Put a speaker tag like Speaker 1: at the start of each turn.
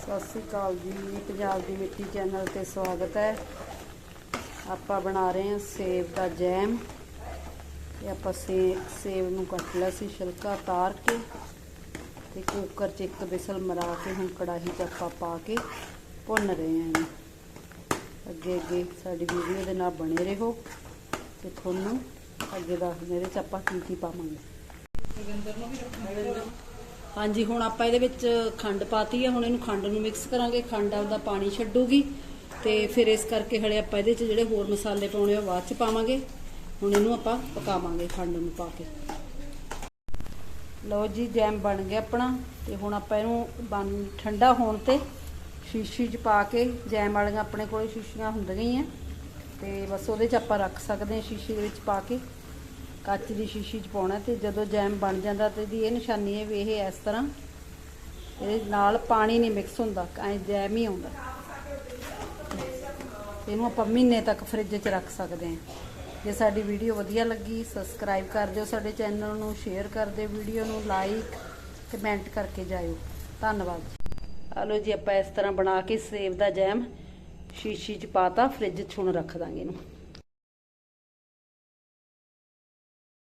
Speaker 1: ਸਤਿ ਸ੍ਰੀ ਅਕਾਲ ਜੀ। ਪੰਜਾਬ ਦੀ ਮਿੱਟੀ ਚੈਨਲ ਤੇ ਸਵਾਗਤ ਹੈ। ਆਪਾਂ ਬਣਾ ਰਹੇ ਹਾਂ ਸੇਬ ਦਾ ਜੈਮ। ਇਹ ਆਪਾਂ ਸੇ ਸੇਬ ਨੂੰ ਕੱਟ ਲਿਆ ਸੀ ਛਿਲਕਾ ਤਾਰ ਕੇ ਤੇ ਕੁੱਕਰ 'ਚ ਇੱਕ ਬਿਸਲ ਮਰਾ ਕੇ ਹੁਣ ਕੜਾਹੀ 'ਚ ਆਪਾਂ ਪਾ ਕੇ ਭੁੰਨ ਰਹੇ ਹਾਂ ਅੱਗੇ ਅੱਗੇ ਸਾਡੀ ਵੀਡੀਓ ਦੇ ਨਾਲ ਬਣੇ ਰਹੋ ਤੇ ਤੁਹਾਨੂੰ ਅੱਗੇ ਦੱਸਦੇ ਇਹਦੇ 'ਚ ਆਪਾਂ ਕੀ ਕੀ ਪਾਵਾਂਗੇ। ਹਾਂਜੀ, ਹੁਣ ਆਪਾਂ ਇਹਦੇ ਵਿੱਚ ਖੰਡ ਪਾਤੀ ਆ, ਹੁਣ ਇਹਨੂੰ ਖੰਡ ਨੂੰ ਮਿਕਸ ਕਰਾਂਗੇ, ਖੰਡ ਆਪਦਾ ਪਾਣੀ ਛੱਡੂਗੀ ਤੇ ਫਿਰ ਇਸ ਕਰਕੇ ਹਲੇ ਆਪਾਂ ਇਹਦੇ 'ਚ ਜਿਹੜੇ ਹੋਰ ਮਸਾਲੇ ਪਾਉਣੇ ਆ ਬਾਅਦ 'ਚ ਪਾਵਾਂਗੇ। ਹੁਣ ਇਹਨੂੰ ਆਪਾਂ ਪਕਾਵਾਂਗੇ ਖੰਡ ਨੂੰ ਪਾ ਕੇ। ਲਓ ਜੀ, ਜੈਮ ਬਣ ਗਿਆ ਆਪਣਾ ਤੇ ਹੁਣ ਆਪਾਂ ਇਹਨੂੰ ਬਣ, ਠੰਡਾ ਹੋਣ ਤੇ ਸ਼ੀਸ਼ੀ 'ਚ ਪਾ ਕੇ, ਜੈਮ ਵਾਲੀਆਂ ਆਪਣੇ ਕੋਲ ਸ਼ੀਸ਼ੀਆਂ ਹੁੰਦੀਆਂ ਹੀ ਆ। ਤੇ ਬਸ ਉਹਦੇ 'ਚ ਆਪਾਂ ਰੱਖ ਸਕਦੇ ਹਾਂ ਸ਼ੀਸ਼ੀ ਦੇ ਵਿੱਚ ਪਾ ਕੇ। ਕੱਚ ਦੀ ਸ਼ੀਸ਼ੀ 'ਚ ਪਾਉਣਾ ਤੇ ਜਦੋਂ ਜੈਮ ਬਣ ਜਾਂਦਾ ਤੇ ਇਹਦੀ ਇਹ ਨਿਸ਼ਾਨੀ ਹੈ ਵੀ ਇਹ ਇਸ ਤਰ੍ਹਾਂ ਇਹਦੇ ਨਾਲ ਪਾਣੀ ਨਹੀਂ ਮਿਕਸ ਹੁੰਦਾ, ਐ ਜੈਮ ਹੀ ਆਉਂਦਾ। ਇਹਨੂੰ ਆਪਾਂ ਮਹੀਨੇ ਤੱਕ ਫ੍ਰਿਜ 'ਚ ਰੱਖ ਸਕਦੇ ਹਾਂ। ਜੇ ਸਾਡੀ ਵੀਡੀਓ ਵਧੀਆ ਲੱਗੀ ਸਬਸਕ੍ਰਾਈਬ ਕਰ ਦਿਓ ਸਾਡੇ ਚੈਨਲ ਨੂੰ ਸ਼ੇਅਰ ਕਰ ਦਿਓ ਵੀਡੀਓ ਨੂੰ ਲਾਈਕ ਕਮੈਂਟ ਕਰਕੇ ਜਾਇਓ। ਧੰਨਵਾਦ ਜੀ। ਹਲੋ ਜੀ, ਆਪਾਂ ਇਸ ਤਰ੍ਹਾਂ ਬਣਾ ਕੇ ਸੇਬ ਦਾ ਜੈਮ ਸ਼ੀਸ਼ੀ 'ਚ ਪਾਤਾ ਫ੍ਰਿਜ 'ਚ ਹੁਣ ਰੱਖ ਦਾਂਗੇ ਇਹਨੂੰ।